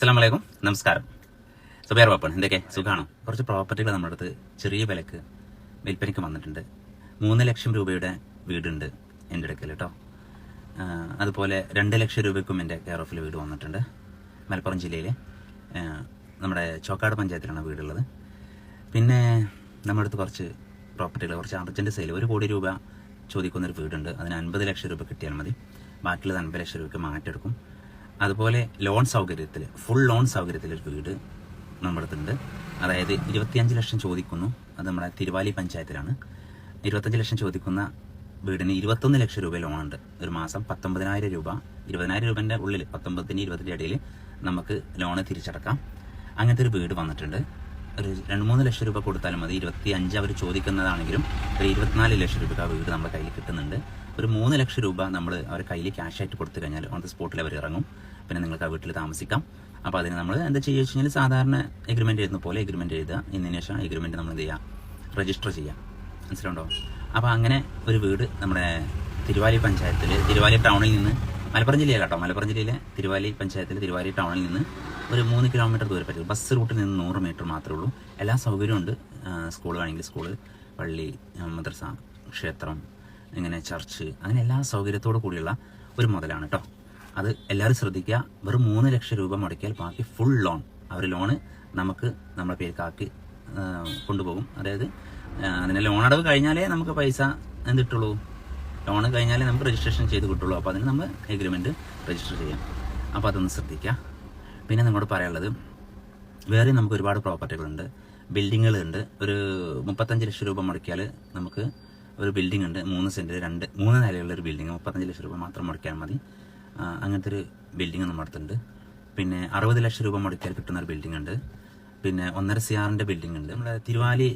അസ്സാം വലൈക്കും നമസ്കാരം. സുബേർ പാപ്പൺ എന്തൊക്കെ? സുഖാണോ? കുറച്ച് പ്രോപ്പർട്ടികൾ നമ്മുടെ അടുത്ത് ചെറിയ വിലക്ക് വിൽപ്പനയ്ക്ക് വന്നിട്ടുണ്ട്. മൂന്ന് ലക്ഷം രൂപയുടെ വീടുണ്ട് എന്റെ അടുക്കൽ കേട്ടോ അതുപോലെ രണ്ട് ലക്ഷം രൂപയ്ക്കും എന്റെ കെയർ ഓഫിൽ വീട് വന്നിട്ടുണ്ട്. മലപ്പുറം ജില്ലയിലെ. നമ്മുടെ ചോക്കാട് പഞ്ചായത്തിലാണ് വീടുള്ളത്. പിന്നെ നമ്മുടെ അടുത്ത് കുറച്ച് പ്രോപ്പർട്ടികൾ കുറച്ച് അർജന്റ് സെയിൽ ഒരു കോടി രൂപ ചോദിക്കുന്നൊരു വീടുണ്ട്. അതിന് അൻപത് ലക്ഷം രൂപ കിട്ടിയാൽ മതി. ബാക്കിയുള്ളത് അൻപത് ലക്ഷം രൂപയ്ക്ക് മാറ്റെടുക്കും. അതുപോലെ ലോൺ സൗകര്യത്തിൽ ഫുൾ ലോൺ സൗകര്യത്തിൽ ഒരു വീട് നമ്മുടെ അടുത്തുണ്ട് അതായത് ഇരുപത്തിയഞ്ച് ലക്ഷം ചോദിക്കുന്നു. അത് നമ്മുടെ തിരുവാലി പഞ്ചായത്തിലാണ്. ഇരുപത്തഞ്ച് ലക്ഷം ചോദിക്കുന്ന വീടിന് ഇരുപത്തൊന്ന് ലക്ഷം രൂപ ലോണുണ്ട്. ഒരു മാസം പത്തൊമ്പതിനായിരം രൂപ. ഇരുപതിനായിരം രൂപന്റെ ഉള്ളിൽ പത്തൊമ്പതിന് ഇരുപത്തിന്റെ ഇടയിൽ നമുക്ക് ലോണ് തിരിച്ചടക്കാം. അങ്ങനത്തെ ഒരു വീട് വന്നിട്ടുണ്ട്. ഒരു രണ്ട് മൂന്ന് ലക്ഷം രൂപ കൊടുത്താലും മതി. ഇരുപത്തി അഞ്ച് അവർ ചോദിക്കുന്നതാണെങ്കിലും ഒരു ഇരുപത്തിനാല് ലക്ഷം രൂപ ആ വീട് നമ്മുടെ കയ്യിൽ കിട്ടുന്നുണ്ട്. ഒരു മൂന്ന് ലക്ഷം രൂപ നമ്മൾ അവരെ കയ്യിൽ ക്യാഷ് ആയിട്ട് കൊടുത്തു കഴിഞ്ഞാൽ ഓൺ ദ സ്പോട്ടിൽ അവർ ഇറങ്ങും. പിന്നെ നിങ്ങൾക്ക് ആ വീട്ടിൽ താമസിക്കാം. അപ്പോൾ അതിന് നമ്മൾ എന്താ ചെയ്യുക വെച്ച് കഴിഞ്ഞാൽ സാധാരണ എഗ്രിമെന്റ് എഴുതുന്ന പോലെ എഗ്രിമെന്റ് എഴുതുക. ഇതിന് ശേഷം എഗ്രിമെന്റ് നമ്മൾ എന്ത് ചെയ്യുക? രജിസ്റ്റർ ചെയ്യുക. മനസ്സിലുണ്ടോ അപ്പോൾ അങ്ങനെ ഒരു വീട് നമ്മുടെ തിരുവാലി പഞ്ചായത്തിൽ തിരുവാലി ടൗണിൽ നിന്ന് മലപ്പുറം ജില്ലയിലാട്ടോ. മലപ്പുറം ജില്ലയിലെ തിരുവാലി പഞ്ചായത്തിൽ തിരുവാലി ടൗണിൽ നിന്ന് ഒരു മൂന്ന് കിലോമീറ്റർ ദൂരെ പറ്റും. ബസ് റൂട്ടിൽ നിന്ന് നൂറ് മീറ്റർ മാത്രമേ ഉള്ളൂ. എല്ലാ സൗകര്യവും ഉണ്ട്. സ്കൂൾ വേണമെങ്കിൽ സ്കൂൾ പള്ളി മദ്രസ ക്ഷേത്രം ഇങ്ങനെ ചർച്ച് അങ്ങനെ എല്ലാ സൗകര്യത്തോടു കൂടിയുള്ള ഒരു മുതലാണ് കേട്ടോ അത് എല്ലാവരും ശ്രദ്ധിക്കുക. വെറും മൂന്ന് ലക്ഷം രൂപ മുടക്കിയാൽ ബാക്കി ഫുൾ ലോൺ അവർ ലോണ് നമുക്ക് നമ്മളെ പേർക്കാക്കി കാക്കി കൊണ്ടുപോകും. അതായത് അതിന്റെ ലോണടവ് കഴിഞ്ഞാലേ നമുക്ക് പൈസ എന്തിട്ടുള്ളൂ? ലോൺ കഴിഞ്ഞാലേ നമുക്ക് രജിസ്ട്രേഷൻ ചെയ്ത് കിട്ടുള്ളൂ. അപ്പോൾ അതിന് നമ്മൾ എഗ്രിമെന്റ് രജിസ്റ്റർ ചെയ്യാം. അപ്പോൾ അതൊന്ന് ശ്രദ്ധിക്കുക. പിന്നെ നിങ്ങളോട് പറയാനുള്ളത് വേറെ നമുക്ക് ഒരുപാട് പ്രോപ്പർട്ടികളുണ്ട്. ബിൽഡിങ്ങുകളുണ്ട്. ഒരു മുപ്പത്തഞ്ച് ലക്ഷം രൂപ മുടക്കിയാൽ നമുക്ക് ഒരു ബിൽഡിംഗ് ഉണ്ട് മൂന്ന് സെന്റ് രണ്ട് മൂന്ന് നിലയുള്ള ഒരു ബിൽഡിംഗ് മുപ്പത്തഞ്ച് ലക്ഷം രൂപ മാത്രം മുടക്കിയാൽ മതി. അങ്ങനത്തെ ഒരു ബിൽഡിംഗ് നമ്മുടെ അടുത്തുണ്ട്. പിന്നെ അറുപത് ലക്ഷം രൂപ മുടക്കിയാൽ കിട്ടുന്ന ഒരു ബിൽഡിംഗ് ഉണ്ട് പിന്നെ ഒന്നര സിയാറിന്റെ ബിൽഡിംഗ് ഉണ്ട് നമ്മുടെ തിരുവാലി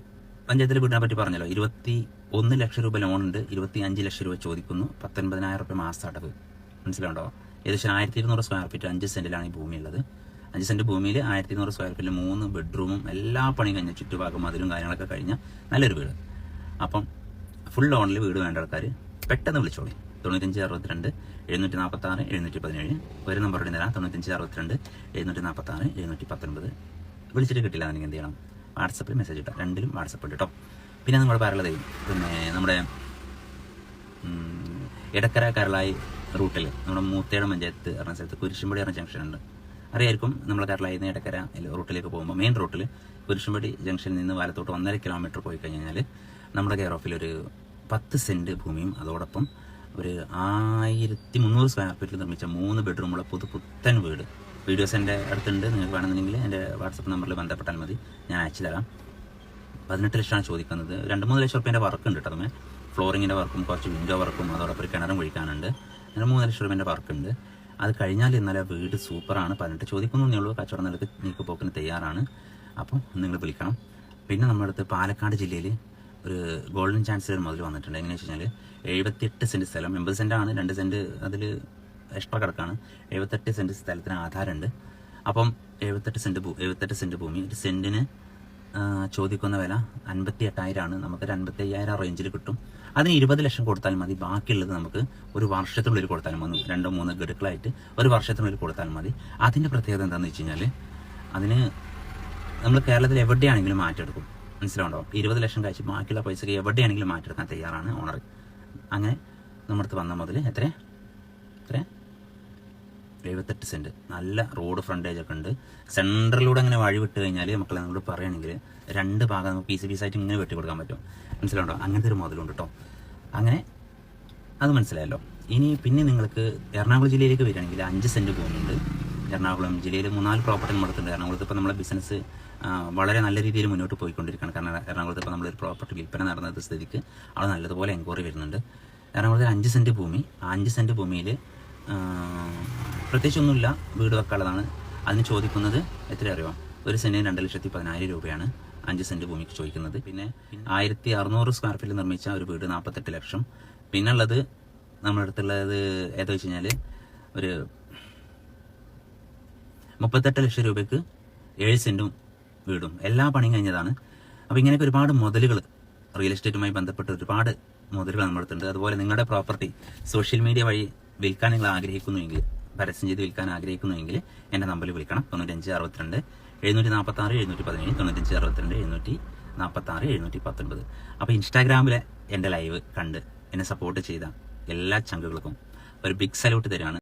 പഞ്ചായത്തിലെ വീടിനെ പറ്റി പറഞ്ഞല്ലോ. ഇരുപത്തി ഒന്ന് ലക്ഷം രൂപ ലോൺ ഉണ്ട് ഇരുപത്തി അഞ്ച് ലക്ഷം രൂപ ചോദിക്കുന്നു. പത്തൊൻപതിനായിരം രൂപ മാസം അടവ്. മനസ്സിലുണ്ടോ ഏകദേശം ആയിരത്തി ഇരുന്നൂറ് സ്ക്വയർ ഫീറ്റ് അഞ്ച് സെന്റിലാണ് ഈ ഭൂമി ഉള്ളത് അഞ്ച് സെന്റ് ഭൂമിയിൽ ആയിരത്തി നൂറ് സ്ക്വയർ ഫീറ്റിൽ മൂന്ന് ബെഡ്റൂമും എല്ലാ പണിയും കഴിഞ്ഞ ചുറ്റുഭാഗം മതിലും കാര്യങ്ങളൊക്കെ കഴിഞ്ഞ നല്ലൊരു വീട്. അപ്പം ഫുൾ ലോണിൽ വീട് വേണ്ട ആൾക്കാർ പെട്ടെന്ന് വിളിച്ചോളി. തൊണ്ണൂറ്റഞ്ച് അറുപത്തിരണ്ട് എഴുന്നൂറ്റി നാൽപ്പത്തി ആറ് എഴുന്നൂറ്റി പതിനേഴ്. ഒരു നമ്പറോട് തരാം തൊണ്ണൂറ്റഞ്ച് അറുപത്തിരണ്ട് എഴുന്നൂറ്റി നാൽപ്പത്തി ആറ് എഴുന്നൂറ്റി പത്തൊൻപത്. വിളിച്ചിട്ട് കിട്ടില്ല എനിക്ക് എന്ത് ചെയ്യണം? വാട്സപ്പിൽ മെസ്സേജ് ഇട്ടാം. രണ്ടിലും വാട്സപ്പ് ഇട്ടോ പിന്നെ നിങ്ങൾ പറയുന്നത് പിന്നെ നമ്മുടെ ഇടക്കര കരളായി റൂട്ടിൽ നമ്മുടെ മൂത്തേടം പഞ്ചായത്ത് പറഞ്ഞ സ്ഥലത്ത് കുരിശുംപടി ജംഗ്ഷൻ ഉണ്ട്. അറിയായിരിക്കും നമ്മൾ കേരളയിൽ നിന്ന് ഇടക്കര റൂട്ടിലേക്ക് പോകുമ്പോൾ മെയിൻ റൂട്ടിൽ കുരിശുംപടി ജംഗ്ഷനിൽ നിന്ന് വലത്തോട്ട് ഒന്നര കിലോമീറ്റർ പോയി കഴിഞ്ഞാൽ നമ്മുടെ കെയർ ഓഫിൽ ഒരു പത്ത് സെന്റ് ഭൂമിയും അതോടൊപ്പം ഒരു ആയിരത്തി മുന്നൂറ് സ്ക്വയർ ഫീറ്റിൽ നിർമ്മിച്ച മൂന്ന് ബെഡ്റൂമുള്ള പുതു പുത്തൻ വീട്. വീഡിയോസ് എന്റെ അടുത്തുണ്ട്. നിങ്ങൾക്ക് വേണമെന്നുണ്ടെങ്കിൽ എന്റെ വാട്സപ്പ് നമ്പറിൽ ബന്ധപ്പെട്ടാൽ മതി. ഞാൻ അയച്ചു തരാം. പതിനെട്ട് ലക്ഷമാണ് ചോദിക്കുന്നത്. രണ്ട് മൂന്ന് ലക്ഷം റുപ്യേന്റെ വർക്ക് ഉണ്ട് കേട്ടോ ഫ്ലോറിങ്ങിന്റെ വർക്കും കുറച്ച് വിൻഡോ വർക്കും അതോടൊപ്പം ഒരു കിണറും കുഴിക്കാനുണ്ട്. അങ്ങനെ മൂന്ന് ലക്ഷം റുപ്യേന്റെ വർക്ക് ഉണ്ട്. അത് കഴിഞ്ഞാൽ ഇന്നലെ വീട് സൂപ്പറാണ്. പതിനെട്ട് ചോദിക്കുന്നേ ഉള്ളൂ. കച്ചവടം നിലയ്ക്ക് നീക്ക് പോക്കിന് തയ്യാറാണ്. അപ്പം നിങ്ങൾ വിളിക്കണം. പിന്നെ നമ്മുടെ അടുത്ത് പാലക്കാട് ജില്ലയിൽ ഒരു ഗോൾഡൻ ചാൻസലർ മുതൽ വന്നിട്ടുണ്ട്. എങ്ങനെയാണെന്ന് വെച്ച് കഴിഞ്ഞാൽ എഴുപത്തിയെട്ട് സെന്റ് സ്ഥലം എൺപത് സെന്റാണ്. രണ്ട് സെന്റ് അതിൽ എക്സ്ട്രാ കിടക്കാണ്. എഴുപത്തെട്ട് സെന്റ് സ്ഥലത്തിന് ആധാരമുണ്ട്. അപ്പം എഴുപത്തെട്ട് സെന്റ് ഭൂ എഴുപത്തെട്ട് സെന്റ് ഭൂമി ഒരു സെന്റിന് ചോദിക്കുന്ന വില അൻപത്തി എട്ടായിരമാണ് നമുക്കൊരു അൻപത്തി അയ്യായിരം റേഞ്ചിൽ കിട്ടും. അതിന് ഇരുപത് ലക്ഷം കൊടുത്താൽ മതി. ബാക്കിയുള്ളത് നമുക്ക് ഒരു വർഷത്തിനുള്ളിൽ കൊടുത്താൽ മതി. രണ്ടോ മൂന്നോ ഗഡുക്കളായിട്ട് ഒരു വർഷത്തിനുള്ളിൽ കൊടുത്താൽ മതി. അതിന്റെ പ്രത്യേകത എന്താണെന്ന് വെച്ച് കഴിഞ്ഞാൽ അതിന് നമ്മൾ കേരളത്തിൽ എവിടെയാണെങ്കിലും മാറ്റിയെടുക്കും. മനസ്സിലാവുണ്ടോ? ഇരുപത് ലക്ഷം കഴിച്ച് ബാക്കിയുള്ള പൈസക്ക് എവിടെയാണെങ്കിലും മാറ്റിയെടുക്കാൻ തയ്യാറാണ് ഓണർ അങ്ങനെ നമ്മുടെ അടുത്ത് വന്ന മുതൽ എത്ര എത്ര എഴുപത്തെട്ട് സെന്റ്. നല്ല റോഡ് ഫ്രണ്ടേജ് ഒക്കെ ഉണ്ട്. സെൻട്രലിലൂടെ അങ്ങനെ വഴി വിട്ട് കഴിഞ്ഞാൽ മക്കളെ നമ്മളോട് പറയുകയാണെങ്കിൽ രണ്ട് ഭാഗം നമുക്ക് പീസ് പീസായിട്ട് ഇങ്ങനെ വെട്ടി കൊടുക്കാൻ പറ്റും. മനസ്സിലുണ്ടോ അങ്ങനത്തെ ഒരു മോഡലുണ്ട് കേട്ടോ അങ്ങനെ അത് മനസ്സിലായല്ലോ. ഇനി പിന്നെ നിങ്ങൾക്ക് എറണാകുളം ജില്ലയിലേക്ക് വരികയാണെങ്കിൽ അഞ്ച് സെന്റ് ഭൂമിയുണ്ട് എറണാകുളം ജില്ലയിൽ മൂന്നാൽ പ്രോപ്പർട്ടി നടത്തുന്നുണ്ട് എറണാകുളത്ത് ഇപ്പോൾ നമ്മളെ ബിസിനസ് വളരെ നല്ല രീതിയിൽ മുന്നോട്ട് പോയിക്കൊണ്ടിരിക്കുകയാണ്. കാരണം എറണാകുളത്ത് ഇപ്പോൾ നമ്മളൊരു പ്രോപ്പർട്ടി വിൽപ്പന നടന്നത് സ്ഥിതിക്ക് അവിടെ നല്ലതുപോലെ എൻക്വയറി വരുന്നുണ്ട്. എറണാകുളത്തിൽ അഞ്ച് സെന്റ് ഭൂമി. ആ അഞ്ച് സെന്റ് ഭൂമിയിൽ പ്രത്യേകിച്ചൊന്നുമില്ല. വീട് വെക്കാനുള്ളതാണ്. അതിന് ചോദിക്കുന്നത് എത്ര അറിയോ ഒരു സെന്റിന് രണ്ട് ലക്ഷത്തി പതിനായിരം രൂപയാണ് അഞ്ച് സെന്റ് ഭൂമിക്ക് ചോദിക്കുന്നത്. പിന്നെ ആയിരത്തി അറുന്നൂറ് സ്ക്വയർ ഫീറ്റ് നിർമ്മിച്ച ഒരു വീട് നാൽപ്പത്തെട്ട് ലക്ഷം. പിന്നെ ഉള്ളത് നമ്മുടെ അടുത്തുള്ളത് ഏതാ വെച്ച് കഴിഞ്ഞാൽ ഒരു മുപ്പത്തെട്ട് ലക്ഷം രൂപയ്ക്ക് ഏഴ് സെന്റും വീടും. എല്ലാ പണിയും കഴിഞ്ഞതാണ്. അപ്പോൾ ഇങ്ങനെയൊക്കെ ഒരുപാട് മുതലുകൾ റിയൽ എസ്റ്റേറ്റുമായി ബന്ധപ്പെട്ട് ഒരുപാട് മുതലുകൾ നമ്മുടെ അടുത്തുണ്ട്. അതുപോലെ നിങ്ങളുടെ പ്രോപ്പർട്ടി സോഷ്യൽ മീഡിയ വഴി വിൽക്കാൻ നിങ്ങൾ ആഗ്രഹിക്കുന്നുവെങ്കിൽ പരസ്യം ചെയ്ത് വിൽക്കാൻ ആഗ്രഹിക്കുന്നുവെങ്കിൽ എന്റെ നമ്പറിൽ വിളിക്കണം. തൊണ്ണൂറ്റഞ്ച് അറുപത്തിരണ്ട് എഴുന്നൂറ്റി നാൽപ്പത്തി ആറ് എഴുന്നൂറ്റി പതിനേഴ് തൊണ്ണൂറ്റഞ്ച് അറുപത്തിരണ്ട് എഴുന്നൂറ്റി നാൽപ്പത്തി ആറ് എഴുന്നൂറ്റി പത്തൊൻപത് അപ്പോൾ ഇൻസ്റ്റാഗ്രാമിലെ എന്റെ ലൈവ് കണ്ട് എന്നെ സപ്പോർട്ട് ചെയ്ത എല്ലാ ചങ്കുകൾക്കും ഒരു ബിഗ് സല്യൂട്ട് തരികയാണ്.